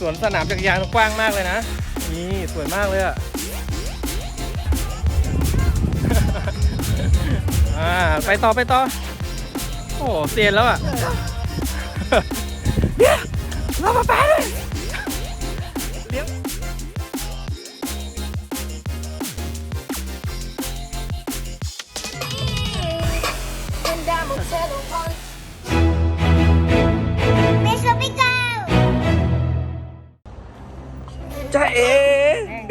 สวนสนามจักรยานกว้างมากเลยนะ นี่สวยมากเลยอะอ่าไปต่อไปต่อ โอ้โหเซียนแล้วอะเดี๋ยวเรามาแปะเลยเดี๋ยว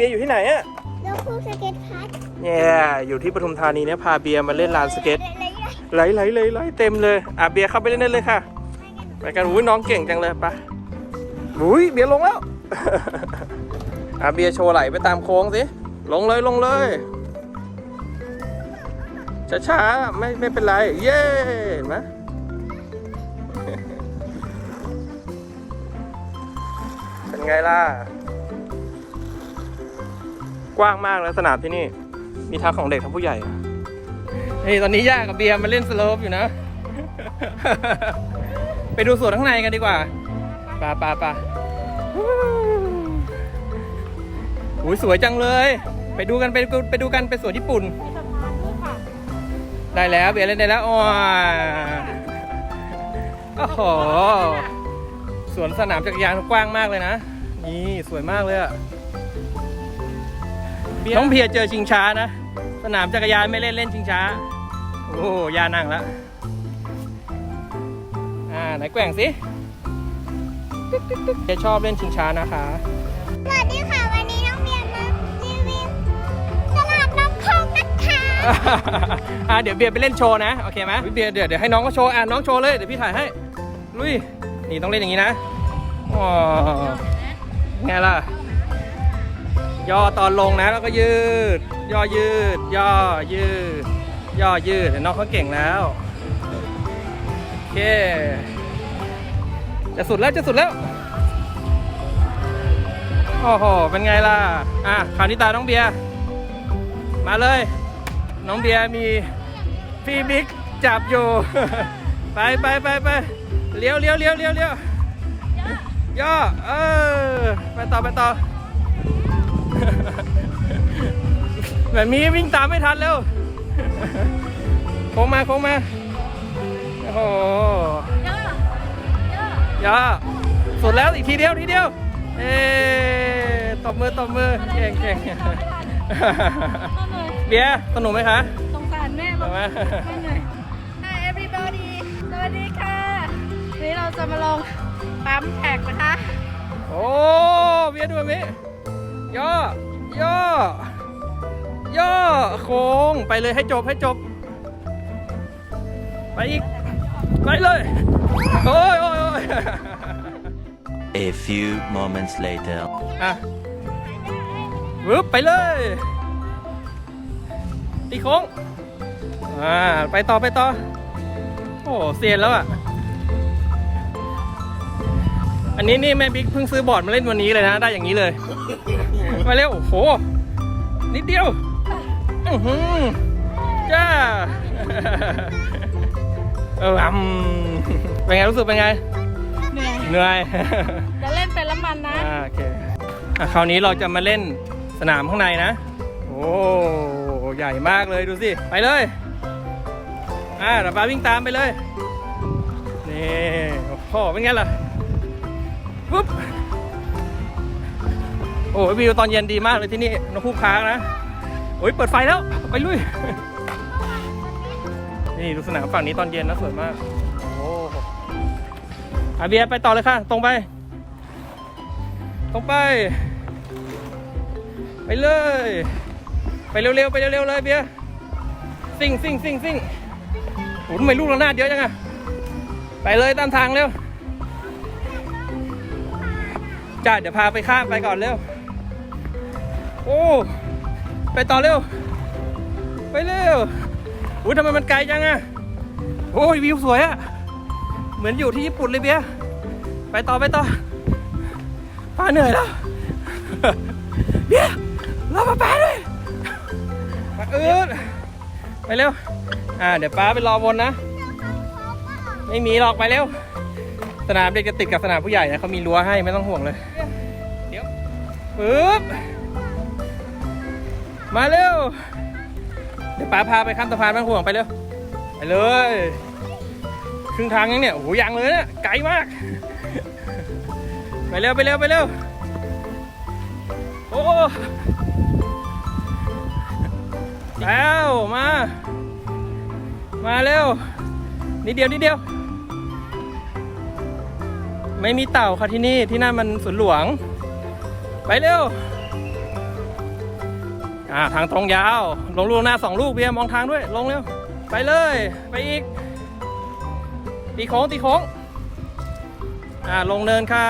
บียร์อยู่ที่ไหนอะแล้วคู่สเก็ตพัดเนี่ยอยู่ที่ปทุมธานีเนี่ยพาเบียร์มาเล่นลานสเก็ตไหลไหลไหลไหลเต็มเลยอะเบียร์เข้าไปเล่นได้เลยค่ะไปกันอุ้ยน้องเก่งจังเลยไปะอุ้ยเบียร์ลงแล้วอะเบียร์โชว์ไหลไปตามโค้งสิลงเลยลงเลยช้าๆไม่ไม่เป็นไร เย้เห็นไหมเป็นไงล่ะ กว้างมากแล้วสนามที่นี่ มีทั้งของเด็กทั้งผู้ใหญ่นี่ตอนนี้ย่ากับเบียร์มาเล่นสโลปอยู่นะ ไปดูสวนข้างในกันดีกว่าปาปาปาอุ้ยสวยจังเลย ไปดูกันไปดูไปดูกันไปสวนญี่ปุ่น ได้แล้วเบียร์เล่นได้แล้วอ๋อโอ้โหสวนสนามจักรยานกว้างมากเลยนะ นี่สวยมากเลยอะ น้องเบียร์เจอชิงช้านะ สนามจักรยานไม่เล่นเล่นชิงช้า โอ้ยานั่งแล้ว อ่าไหนแกว่งสิตึ๊กตึ๊กตึ๊กเบียร์ชอบเล่นชิงช้านะคะ สวัสดีค่ะ วันนี้น้องเบียร์มารีวิวตลาดน้ำคงนะคะอ่าเดี๋ยวเบียร์ไปเล่นโชว์นะ โอเคไหมเบียร์เดี๋ยวเดี๋ยวให้น้องก็โชว์ อ่าน้องโชว์เลย เดี๋ยวพี่ถ่ายให้ ลุย นี่ต้องเล่นอย่างนี้นะ อ๋อไงล่ะ ย่อตอนลงนะแล้วก็ยืด ย่อยืด ย่อยืด ย่อยืดเดี๋ยวน้องเขาเก่งแล้วโอเค จะสุดแล้วจะสุดแล้วโอ้โหเป็นไงล่ะอะคราวนี้ตาน้องเบียร์มาเลย น้องเบียร์มีพี่บิ๊กจับอยู่ ไปไปไปไปเลี้ยวเลี้ยวเลี้ยวเลี้ยวเลี้ยวย่อเออไปต่อไปต่อ แบบนี้วิ่งตามไม่ทันแล้วโค้งมาโค้งมา โอ้โหย่อสุดแล้วอีกทีเดียวทีเดียว เอ๊ตบมือตบมือเก่งเก่งเบียร์สนุกไหมคะสงสารแม่สมานุกไหมไม่เหนื่อย Hi everybody สวัสดีค่ะ วันนี้เราจะมาลงปั๊มแท็กนะคะ โอ้เบียร์ดูแบบนี้ย่อย่อ ย่อโค้งไปเลยให้จบให้จบ ไปอีก ไปเลยโอ้ยโอ้ยโอ้ย A few moments later. อะวึบไปเลยตีโค้งอ่าไปต่อไปต่อ โอ้เซียนแล้วอะ อันนี้นี่แม่บิ๊กเพิ่งซื้อบอร์ดมาเล่นวันนี้เลยนะ ได้อย่างนี้เลย มาเร็วโอ้โห นิดเดียวอือหือ จ้าเอออืมเป็นไงรู้สึกเป็นไง เหนื่อยเหนื่อยจะเล่นเป็นละมันนะอ่าโอเคอะคราวนี้เราจะมาเล่นสนามข้างในนะ โอ้ใหญ่มากเลยดูสิ ไปเลย อ่าเราปาวิ่งตามไปเลย นี่โอ้โหเป็นไงล่ะปุ๊บโอ้ยวิวตอนเย็นดีมากเลยที่นี่นกคู่ค้างนะ โอ้ยเปิดไฟแล้ว ไปลุย นี่ดูสนามฝั่งนี้ตอนเย็นนะสวยมาก โอ้อาเบียไปต่อเลยค่ะ ตรงไป ตรงไป ไปเลย ไปเร็วๆ ไปเร็วๆ เลยเบียซิ่งซิ่งซิ่งซิ่งโอ้ทำไมลูกระนาดเยอะจังอะไปเลยตามทางเร็วจ้าเดี๋ยวพาไปข้ามไปก่อนเร็ว โอ้ ไปต่อเร็ว ไปเร็วอุ้ยทำไมมันไกลจังอะโอ้ยวิวสวยอะเหมือนอยู่ที่ญี่ปุ่นเลยเบียไปต่อไปต่อป้าเหนื่อยแล้วเบียเรามาแป๊ด้วยมาอืดไปเร็ว อ่าเดี๋ยวป้าไปรอวนนะ ไม่มีหรอกไปเร็ว สนามเด็กจะติดกับสนามผู้ใหญ่นะเขามีรั้วให้ไม่ต้องห่วงเลย เดี๋ยวปึ๊บ มาเร็ว เดี๋ยวป้าพาไปข้ามสะพานบ้านห่วงไปเร็ว ไปเลย ครึ่งทางยังเนี่ย โอ้โหยังเลยเนี่ย ไกลมาก ไปเร็วไปเร็วไปเร็ว โอ้แล้วมา มาเร็ว นิดเดียวนิดเดียว ไม่มีเต่าค่ะที่นี่ที่นั่นมันสวนหลวง ไปเร็ว อ่าทางตรงยาว ลงลูกหน้าสองลูกเบียมองทางด้วย ลงเร็ว ไปเลย ไปอีก ตีโค้งตีโค้ง อ่า ลงเนินค่ะ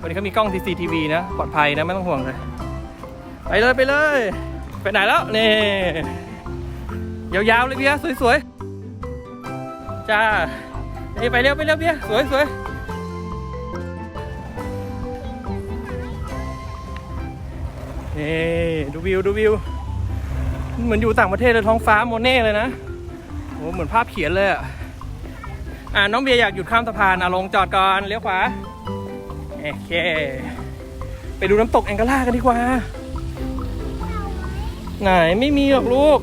วันนี้เขามีกล้อง CCTV นะ ปลอดภัยนะ ไม่ต้องห่วงเลย ไปเลยไปเลย ไปไหนแล้ว นี่ ยาวๆเลยเบียสวยๆ จ้านี่ไปเร็วไปเร็วเบียสวยสวยนี่ ดูวิวดูวิว เหมือนอยู่ต่างประเทศเลยท้องฟ้าโมเน่เลยนะโอ้เหมือนภาพเขียนเลยอะอ่าน้องเบียร์อยากหยุดข้ามสะพานอะลงจอดก่อนเลี้ยวขวาโอเค ไปดูน้ำตกแองกาล่ากันดีกว่า ไหนไม่มีหรอกลูก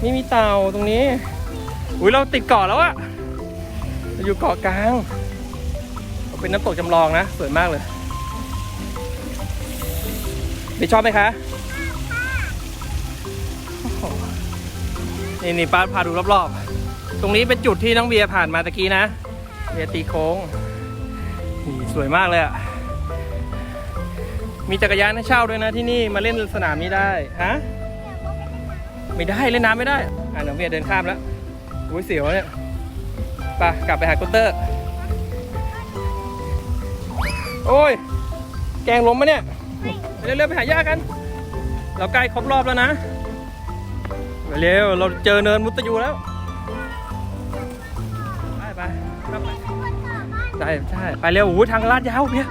ไม่มีเต่าตรงนี้ อุ้ยเราติดเกาะแล้วอะเราอยู่เกาะกลาง เป็นน้ำตกจำลองนะ สวยมากเลย เดี๋ยวชอบไหมคะนี่นี่ป้าพาดูรอบๆ ตรงนี้เป็นจุดที่น้องเบียร์ผ่านมาตะกี้นะ เบียร์ตีโค้งนี่สวยมากเลยอะมีจักรยานให้เช่าด้วยนะที่นี่มาเล่นสนามนี้ได้ฮะไม่ได้เล่นน้ำไม่ได้ อ่าน้องเบียร์เดินข้ามแล้วอุ้ยเสียวเนี่ยไปกลับไปหากุตเตอร์ โอ้ย แกงล้มมะเนี่ย เร็วๆไปหาย่ากัน เราใกล้ครบรอบแล้วนะไปเร็วเราเจอเนินมุตยูแล้วไปไปครับไปใช่ใช่ไปเร็วโอ้ทางลาดยาวเพีย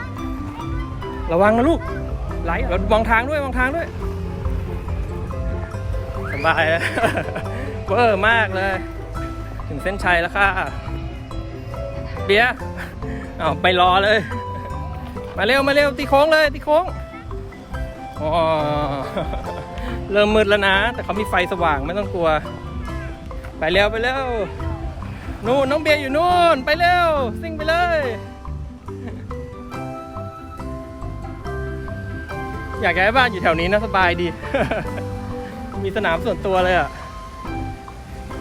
ระวังนะลูกไหลเรามองทางด้วยมองทางด้วยสบายเวอร์มากเลย ถึงเส้นชัยแล้วค่ะเบียร์เอาไปรอเลย มาเร็วมาเร็วตีโค้งเลยตีโค้ง อ๋อเริ่มมืดแล้วนะ แต่เขามีไฟสว่างไม่ต้องกลัว ไปเร็วไปเร็วนู่นน้องเบียร์อยู่นู่น ไปเร็วซิ่งไปเลย อยากย้ายบ้านอยู่แถวนี้นะสบายดี มีสนามส่วนตัวเลยอะ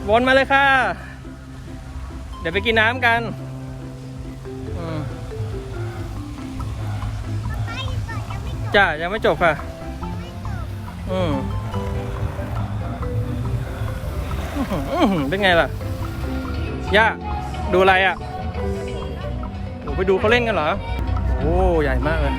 วนมาเลยค่ะ เดี๋ยวไปกินน้ำกันจ้ายังไม่จบค่ะ อืมเป็นไงล่ะ ย่า ดูอะไรอะโอ้ไปดูเขาเล่นกันเหรอ โอ้ ใหญ่มากเลย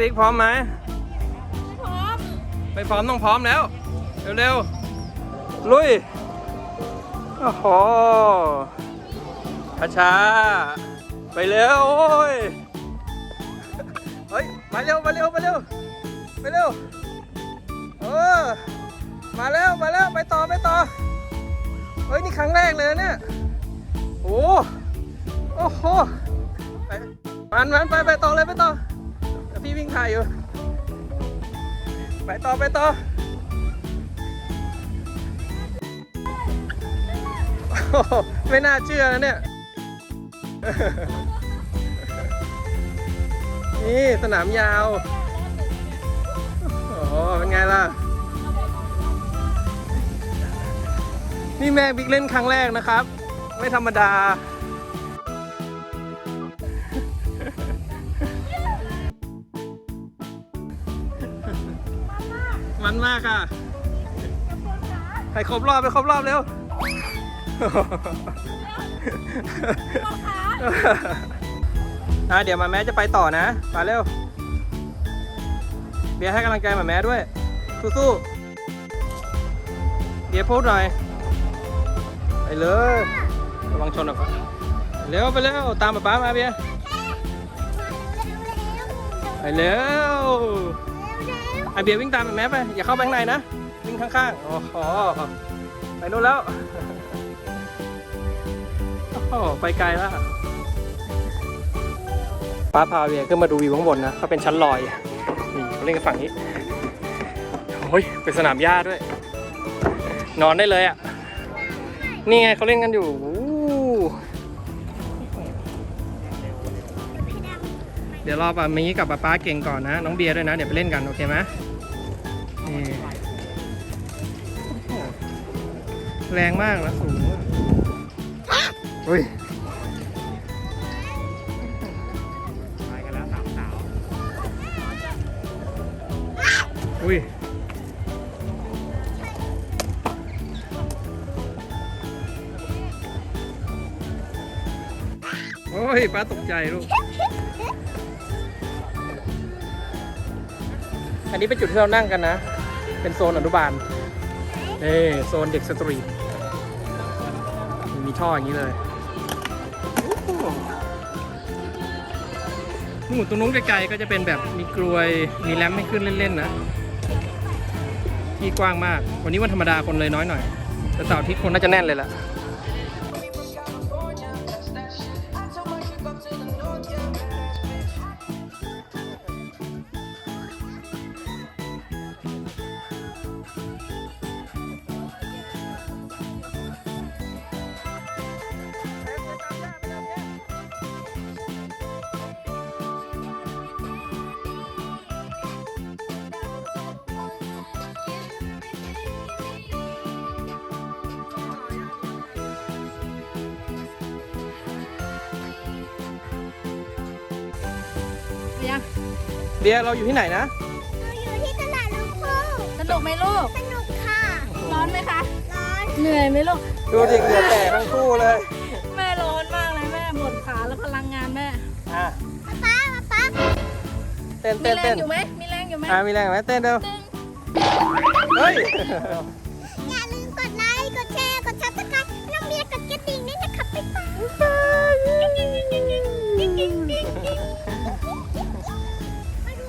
อ่าแม่บิ๊กพร้อมไหมพร้อมไม่พร้อมต้องพร้อมแล้ว เร็วๆ ลุย โอ้โหช้าๆไปเร็วโอ้ยเฮ้ย มาเร็ว มาเร็ว มาเร็ว ไปเร็ว เออ มาแล้ว มาแล้ว ไปต่อ ไปต่อ เฮ้ย นี่ครั้งแรกเลยนะเนี่ย โอ้โอ้โห ไปมันมันไป ไปต่อเลย ไปต่อเดี๋ย วิ่งถ่ายอยู่ ไปต่อไปต่อโอ้โหไม่น่าเชื่อนะเนี่ย นี่สนามยาว โอ้เป็นไงล่ะ นี่แม่บิ๊กเล่นครั้งแรกนะครับ ไม่ธรรมดา มันมากค่ะไปครบรอบไปครบรอบเร็วอะเดี๋ยวมาแม่จะไปต่อนะ มาเร็ว เบียร์ให้กำลังใจหมาแม่ด้วย สู้ๆเบียร์พูดหน่อย ไปเลยระวังชนอะเร็วไปเร็ว ตามป๊าป๊ามาเบียร์ไปเร็ว ไอเบียร์วิ่งตามแม่ไป อย่าเข้าไปข้างในนะ วิ่งข้างๆ โอ้โห ไปนู่นแล้ว โอ้โห ไปไกลแล้วป้าพาเบียร์ขึ้นมาดูวิวข้างบนนะเขาเป็นชั้นลอย นี่เขาเล่นกันฝั่งนี้ โอ้ย เป็นสนามหญ้าด้วย นอนได้เลยอะ นี่ไงเขาเล่นกันอยู่ ดี๋ยวรอป้ามีกับป้าป้าเก่งก่อนนะ น้องเบียร์ด้วยนะ เดี๋ยวไปเล่นกันโอเคไหมนี่แรงมากนะสูงมากอุ้ยไปกันแล้วสามสาวอุ้ยโอ้ยป้าตกใจลูก อันนี้เป็นจุดที่เรานั่งกันนะ เป็นโซนอนุบาลนี่โซนเด็กสตรีทมีท่ออย่างนี้เลยหนู่นตรงนู้นไกลๆก็จะเป็นแบบมีกลวยมีแรมให้ขึ้นเล่นๆนะที่กว้างมาก วันนี้วันธรรมดาคนเลยน้อยหน่อย แต่เสาร์อาทิตย์คนน่าจะแน่นเลยล่ะ ไปยังเบียร์เราอยู่ที่ไหนนะ เราอยู่ที่ตลาดลูกคู่สนุกไหมลูก สนุกค่ะ ร้อนไหมคะ ร้อน เหนื่อยไหมลูก ดูดิเหงื่อแตกทั้งคู่เลย แม่ร้อนมากเลยแม่หมดขาแล้วพลังงานแม่ อะป๊าป๊าป๊าเต้นมีเต้นแรเต้งนอยู่ไหมมีแรงอยู่ไหมอะมีแรงไหมเต้นเร็วตึงเฮ้ย